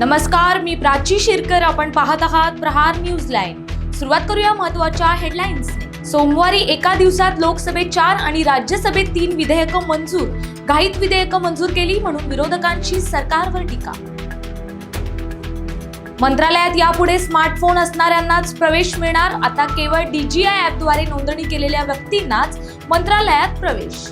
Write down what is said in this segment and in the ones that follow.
नमस्कार मी प्राची शिरकर. आपण पाहत आहात प्रहार न्यूज लाईन. सुरुवात करूया महत्त्वाच्या हेडलाईन्स सोमवारी एका दिवसात लोकसभेत चार आणि राज्यसभेत तीन विधेयकं मंजूर. घाईत विधेयकं मंजूर केली म्हणून विरोधकांची सरकारवर टीका. मंत्रालयात यापुढे स्मार्टफोन असणाऱ्यांनाच प्रवेश मिळणार. आता केवळ डीजीआय ऍपद्वारे नोंदणी केलेल्या व्यक्तींनाच मंत्रालयात प्रवेश.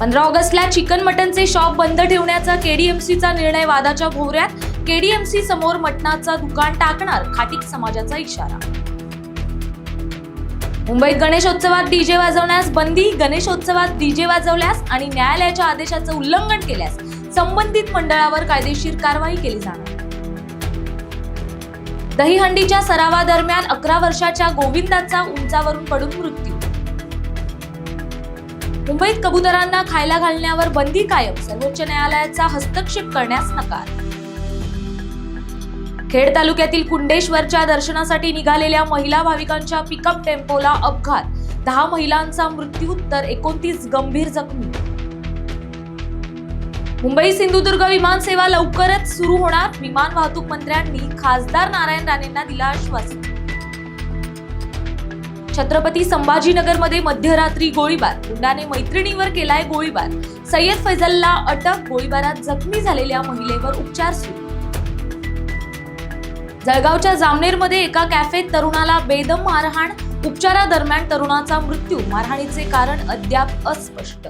पंधरा ऑगस्टला चिकन मटनचे शॉप बंद ठेवण्याचा केडीएमसीचा निर्णय वादाच्या भोवऱ्यात. केडीएमसी समोर मटणाचा दुकान टाकणार खाटिक समाजाचा इशारा. मुंबईत गणेशोत्सवात डीजे वाजवण्यास बंदी गणेशोत्सवात डीजे वाजवल्यास आणि न्यायालयाच्या आदेशाचं उल्लंघन केल्यास संबंधित मंडळावर कायदेशीर कारवाई केली जाणार. दहीहंडीच्या सरावादरम्यान अकरा वर्षाच्या गोविंदाचा उंचावरून पडून मृत्यू. मुंबईत कबुतरांना खायला घालण्यावर बंदी कायम सर्वोच्च न्यायालयाचा हस्तक्षेप करण्यास नकार. खेड तालुक्यातील कुंडेश्वरच्या दर्शनासाठी निघालेल्या महिला भाविकांच्या पिकअप टेम्पोला अपघात. दहा महिलांचा मृत्यू तर एकोणतीस गंभीर जखमी. मुंबई सिंधुदुर्ग विमान सेवा लवकरच सुरू होणार. विमान वाहतूक मंत्र्यांनी खासदार नारायण राणेंना दिला आश्वासन. छत्रपती संभाजीनगरमध्ये मध्यरात्री गोळीबार. गुंडाने मैत्रिणीवर केलाय गोळीबार. सय्यद फैजलला अटक गोळीबारात जखमी झालेल्या महिलेवर उपचार सुरू. जळगावच्या जामनेरमध्ये एका कॅफेत तरुणाला बेदम मारहाण उपचारादरम्यान तरुणाचा मृत्यू. मारहाणीचे कारण अद्याप अस्पष्ट.